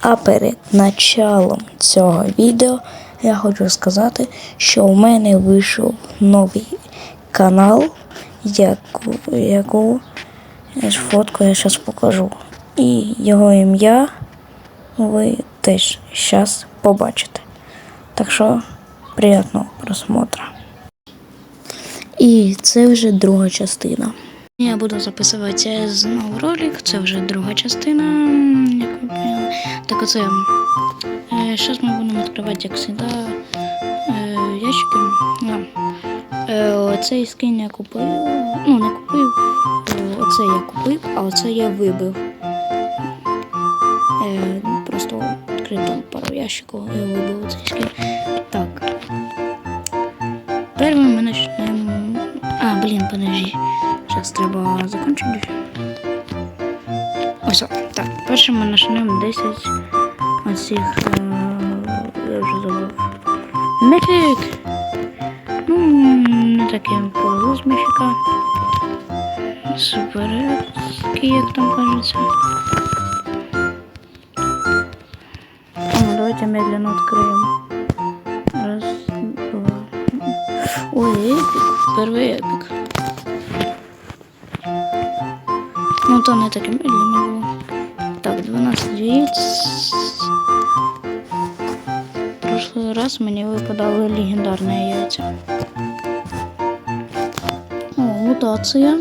А перед началом цього відео я хочу сказати, що у мене вийшов новий канал, яку, яку фотку я зараз покажу. І його ім'я ви теж зараз побачите. Так що приємного просмотру. І це вже друга частина. Я буду записувати знову ролик, це вже друга частина. Так оце. Зараз ми будемо відкривати, як завжди, е, ящики. Е, Оцей скин я купив. Ну, не купив. Е, Оце я купив, а оце я вибив. Е, Просто відкрив пару ящиків і вибив оцей скин. Так. Первым мы начнем... А, блин, подожди. Сейчас треба закончити. Ось, так. Першим ми почнемо 10 оцих... Е... Я вже забув. Міфік! Ну, не таке повезло з міфіка. Суперецький, як там кажеться. А, ну, давайте медленно откроем. Раз, два. Ой, эпик. Первый эпик. Ну, то не таке медленно було. Так, 12 яиц. В прошлый раз мені випадали легендарні яйця. О, мутація.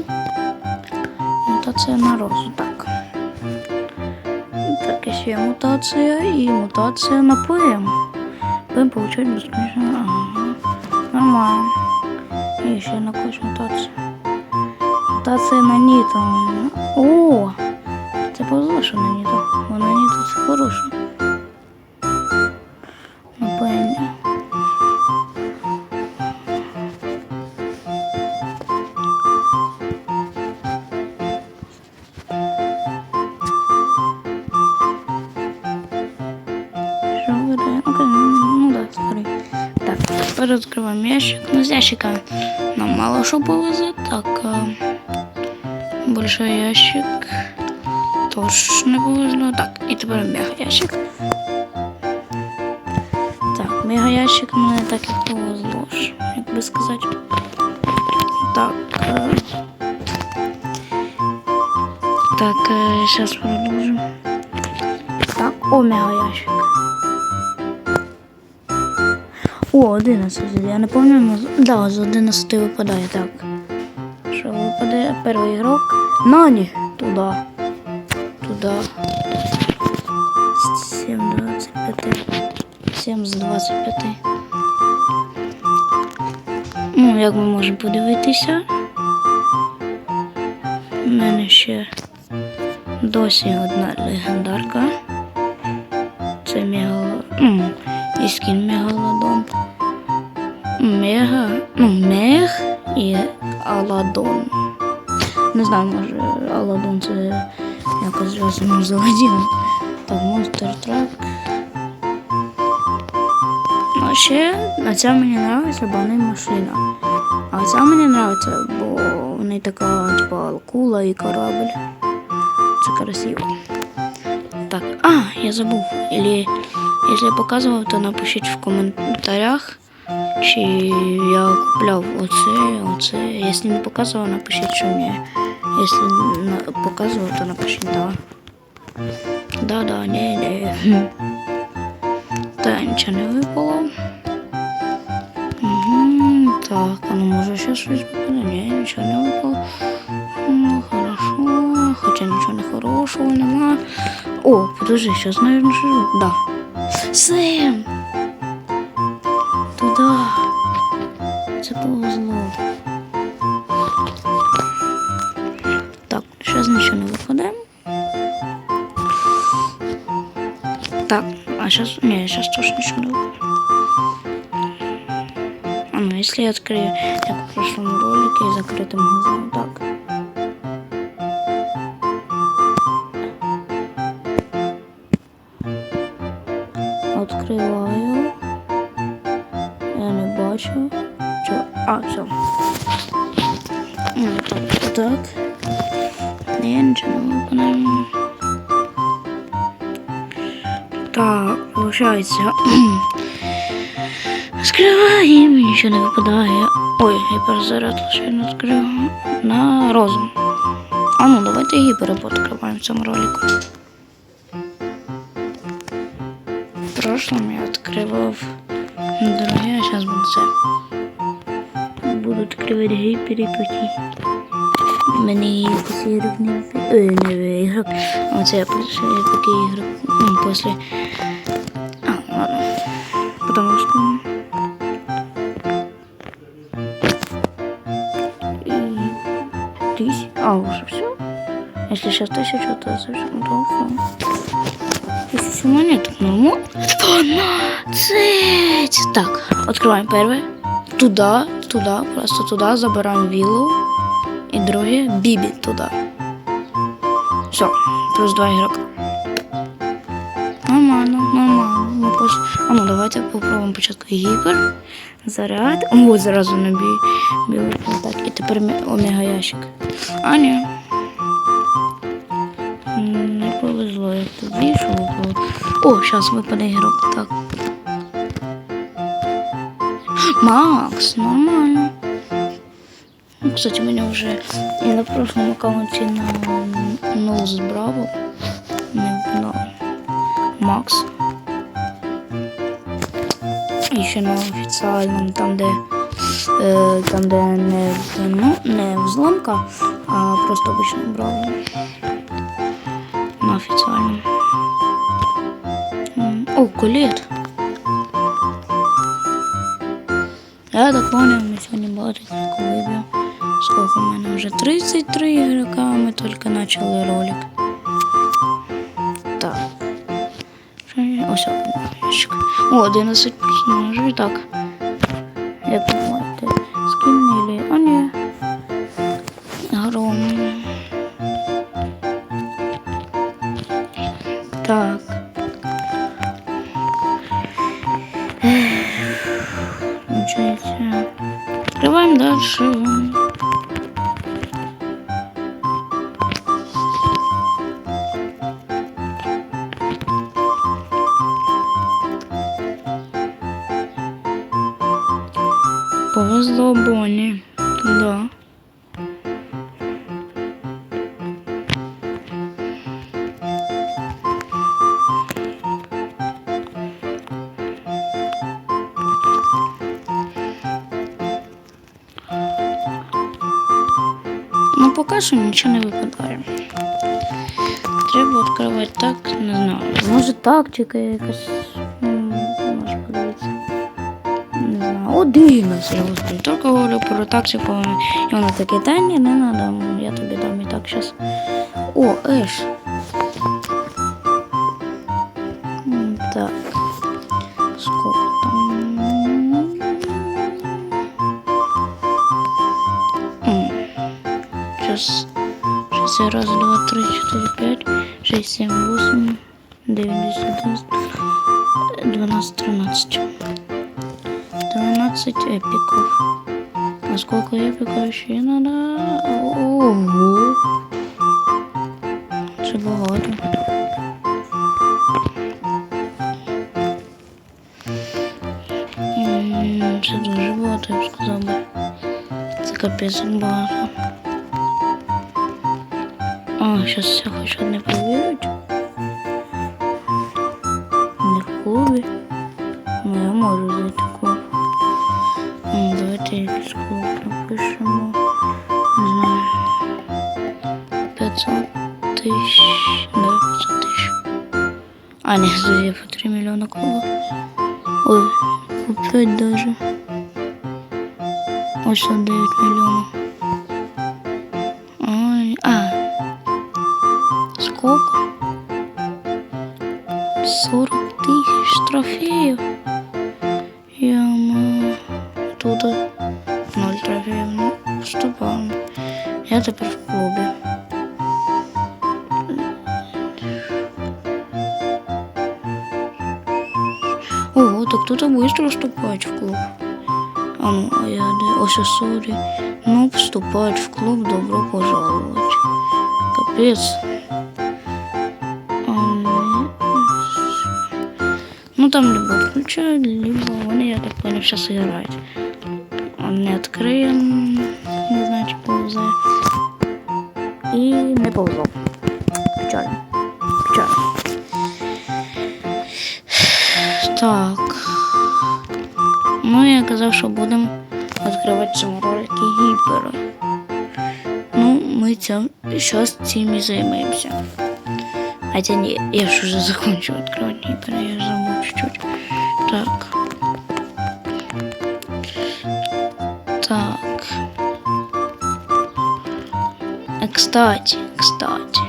Мутація на розу, так. Так, ще мутація і мутація на ПМ. ПМ получать безконечно. Ага. Нормально. І ще на якусь мутацію. Мутація на Ніто. О! Це повезло, що на Ніто. Мало що повезе. Так, большой ящик. Тож не повезло. Так, і тепер мега ящик. Так, мега ящик мене так і повезло. Як би сказати. Так. е, Так, зараз продовжимо. Так, о, мега ящик. О, 11. Я не пам'ятаю. Да, з 11 випадає, так. Що випадає перший ігрок? Нані! Туди. Туди. 7 25. 7 з 25. Ну, як ми можемо подивитися. У мене ще досі одна легендарка. Це мега... Ну, і скін мегалодон. Мега, ну, мег і Аладон. Не знаю, може Аладон це якось зв'язано з Аладдіном. Так, Monster Truck. Ну, а ще ця мені подобається, бо вона машина. А ця мені подобається, бо в така, типа, акула і корабль. Це красиво. Так, а, я забув. Или, якщо я показував, то напишіть в коментарях, чи я купляв оце, оце. Якщо не показував, напишіть, що ні. Якщо показував, то напишіть да. Да, да, не, не. Та нічого не випало. Угу, так, а ну може ще щось випаде? Ні, нічого не випало. Ну, хорошо, хоча нічого не хорошого нема. О, подожди, сейчас, наверное, что Да. Сэм! Туда. Це повезло. Так, сейчас нічого не виходить. Так, а сейчас... Не, сейчас тоже ничего не выходит. А ну, если я открою, как в прошлом ролике, закрытым глазом, так. А, все. Ну, так. Я нічого не виконаю. Так, получається. Скриваємо, нічого не випадає. Ой, гіперзаряд лише не відкрив. На розум. А ну, давайте гіпери пооткриваємо в цьому ролику. В прошлом я відкривав дорогі, а зараз буду це Буду відкривати гіпери такі. Мені якийсь ігрок не випадає. Ой, не ігрок. А це я пишу такий ігрок. Ну, після. А, ладно. Потому что... И... Тысяч... А, уже все? Если сейчас тысяча, то совсем то все. Тысяча монеток, нормально. 12! Так, открываем первое. Туда, туда, просто туда забираем виллу. И друге Биби туда. Все, плюс два игрока. Нормально, нормально. Ну, пос... А ну давайте попробуємо спочатку гіпер. Заряд. О, зразу на бі... білий контакт. І тепер омега ящик. А, ні. Не повезло, як тобі, що випало. О, зараз випаде ігрок. Так. Макс, нормально. Ну, Кстати, у меня уже и на прошлом аккаунте на Ноуз Браво на Макс. І ще на офіціальному, там, де, е, там, де не, ну, не взломка, а просто обичне браво. На офіціальному. М, О, колет. Я так понял, ми сьогодні багато. Сколько у мене вже 33 ігрока, а ми тільки почали ролик. Так. Ось. О, 11 персонажів. Так. Як Ну, що нічого не випадає. Треба відкривати так, не знаю. Може тактика якась. м, Може подивитися. Не знаю. 11, господи. Тільки говорю про тактику. І вона таке, та ні, не надо, я тобі дам і так зараз. О, Еш. Сейчас, сейчас я раз, два, три, четыре, пять, шесть, семь, восемь, девять, десять, одиннадцать, двенадцать, тринадцать. Тринадцать эпиков. А сколько эпиков еще надо? Ого. Це багато. М, Це дуже багато, я б сказав би. Це капець багато. А, сейчас я хочу одне перевірити. Не в клубі. Ну, я можу зайти в клуб. Давайте якийсь клуб напишемо. Не знаю. 500 тисяч. Да, 500 тисяч. А, не, здесь по 3 миллиона клуба. Ой, по 5 даже. Ось тут 9 миллионов. тепер в клубі. Ого, так кто-то быстро вступает в клуб. А ну, а я де? Ось сорі. Ну, вступать в клуб, добро пожаловать. Капец. А, ні. Ну там либо включают, либо вони, я так понял, сейчас играют. Он не відкриє, Повзло. Печально. Печально. Так. Ну, я казав, що будемо відкривати саморолики гіпери. Ну, ми цим, зараз цим і займаємося. Хотя не, я же уже закончу открывать гипер, я забыл чуть-чуть. Так. Так. А, кстати, кстати.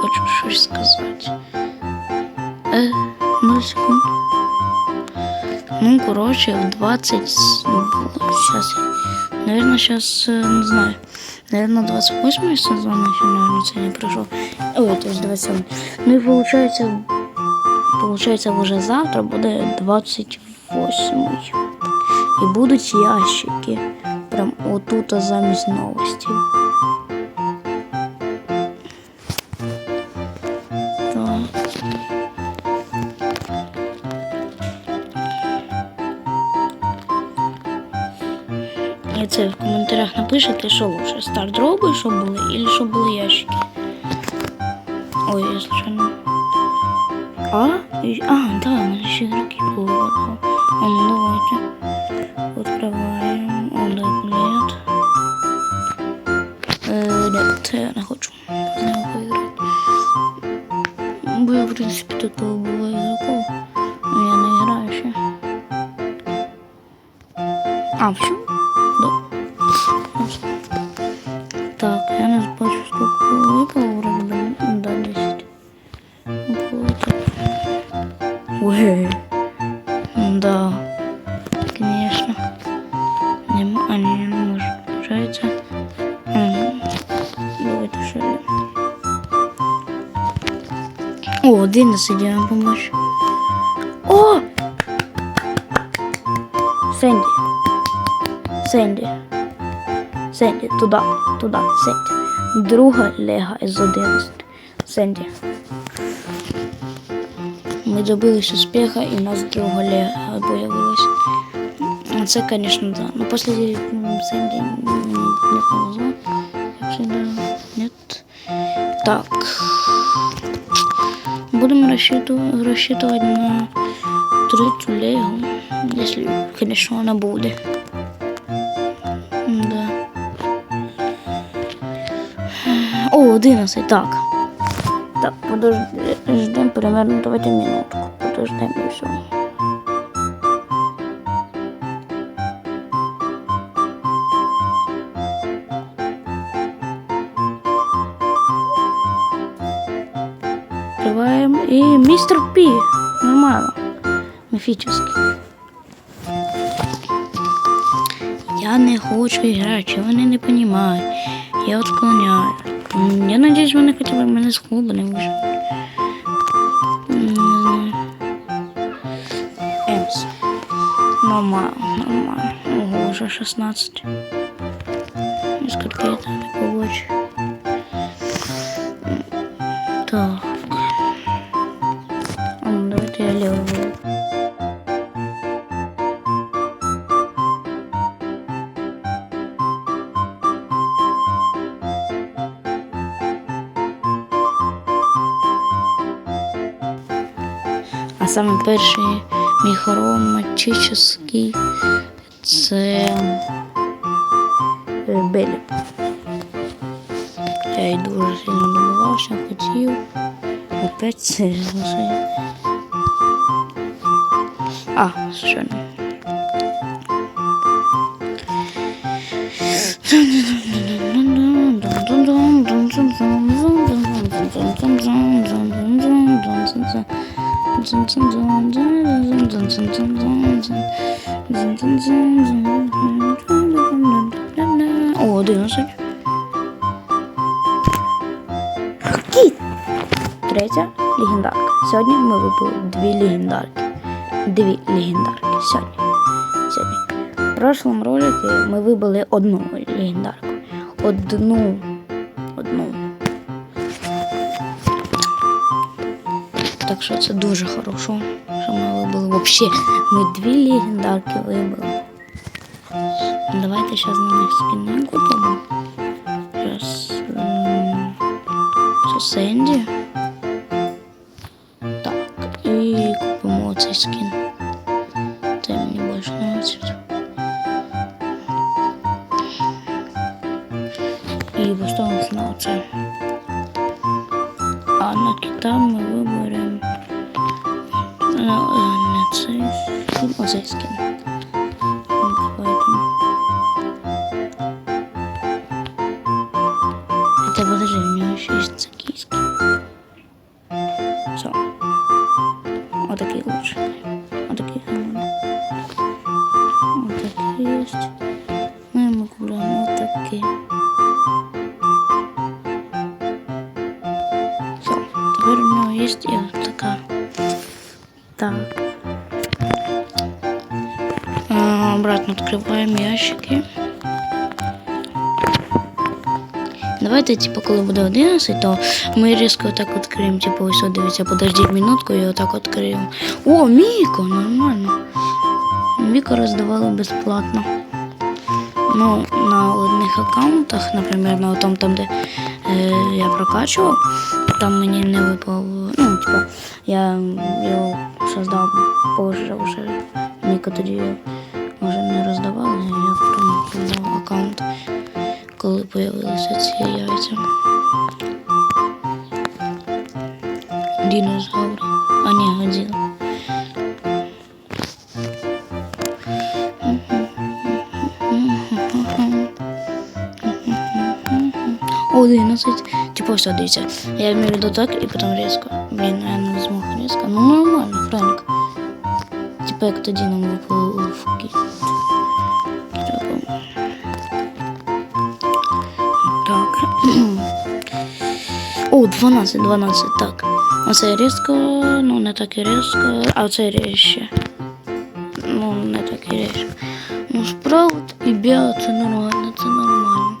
Хочу щось сказати. Е, ну секунд. Ну, короче, в 20... Сейчас, наверное, сейчас, не знаю. Наверное, 28 сезон еще, наверное, не пройшов. Ой, то есть 27. Ну и получается, получается уже завтра буде 28. І будуть ящики. Прям отут замість новостей. Це в коментарях напишете, що лучше. Стардроби, щоб були, или щоб були ящики. Ой, я случайно. А? А, да, у мене ще игроки були. А, ну давайте. Открываем. О, да, нет. Э, нет, я не хочу. Бо в принципі, тут було ігроків. Но я не граю ще. А, все? О, 11 я вам помочь. О! Сэнди. Сенді. Сенді, туди, туди, Сенді. Друга лега із 11. Сенді. Ми добились успіха і у нас друга лега появилась. Це, звісно, да. Ну, після Сенді не повезло. Як всегда, нет. Так. Рассчитывать, рассчитывать на третью легу, если, конечно, она будет. Да. О, 11, так. Так, подожди, примерно, давайте минутку. Подождем и все. Мистер Пи. Нормально. Мифический. Я не хочу грати, вони не розуміють. Я відклоняю. Я надіюсь, вони хоча б мене з клубу не виженуть. М, Не знаю. Нормально, нормально. Ого, вже 16. Несколько это не перший мій хроматичний це е, Белі. Я й дуже сильно добивався, хотів. Опять це лише. А, що не. О, 11. Кіт! Третя легендарка. Сьогодні ми вибили дві легендарки. Дві легендарки сьогодні. Сьогодні. В прошлому ролику ми вибили одну легендарку. Одну. Одну. Так що це дуже хорошо, що ми вибили. Взагалі, ми дві легендарки вибили. Давайте зараз на них скини купимо. Зараз. Це Сенді. Так, і купимо оцей скін. Це мені більше подобається. І поставимо на оце. А на кита ми виберемо е, е, не цей скін, оцей Давайте, типу, коли буде 11, то ми різко отак відкриємо. Типу, ось дивіться, подождіть минутку і отак відкриємо. О, Міко, нормально. Міко роздавали безплатно. Ну, на одних аккаунтах, наприклад, на тому, там, де е, я прокачував, там мені не випав. Ну, типу, я його создав позже вже. Міко тоді коли появилися ці яйця. Динозаври. А ні, Годзіла. О, 11. Типу, все, дивіться. Я имею виду так і потім різко. Блін, я не змог різко. Ну нормально, Френк. Типу, як тоді нам випало в кі. 12, 12, так. Оце різко, ну не так і різко, а це ріжче. Ну, не так і різко. Ну, спраут і біо це нормально, це нормально.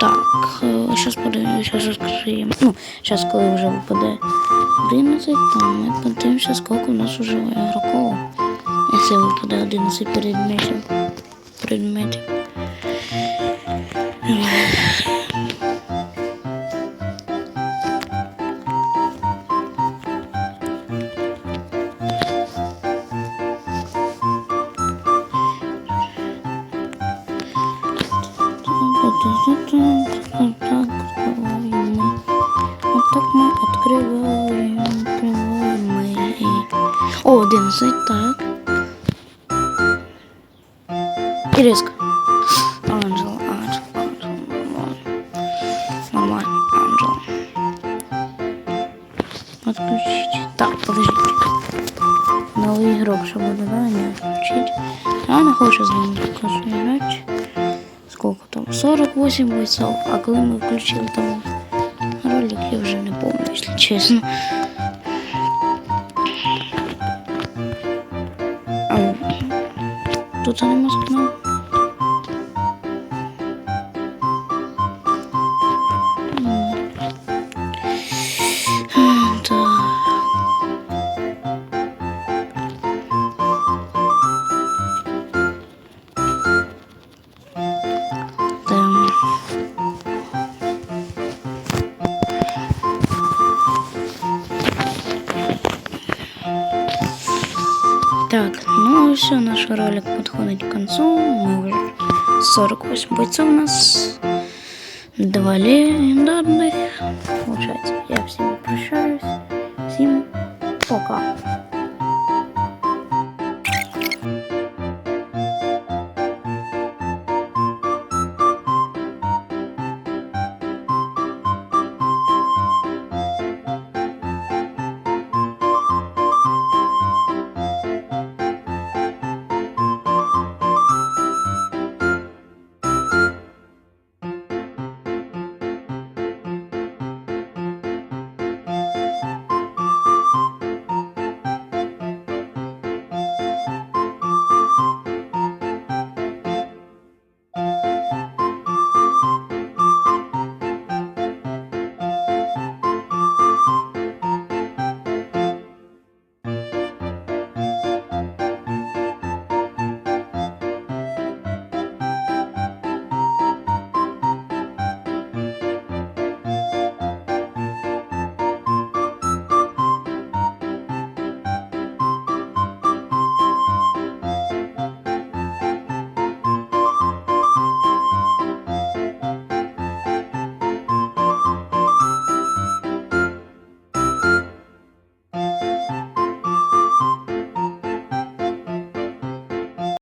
Так, зараз подивимося, зараз розкриємо. Ну, зараз, коли вже випаде 11, то ми подивимося, скільки у нас вже ігроків. Якщо випаде 11 предметів. Предметів. 11, так. И резко. Анджел, Анджел, Анджел, нормально. Нормально, Анджел. Отключить. Так, подождите. Новый игрок, что буду, да, не отключить. Я не хочу з. Сколько там? 48 бойцов. А коли ми включили там ролик, я вже не помню, якщо чесно. Тут нема скіну. М, все, наш ролик подходит к концу. Мы уже 48 бойцов у нас. Два легендарных.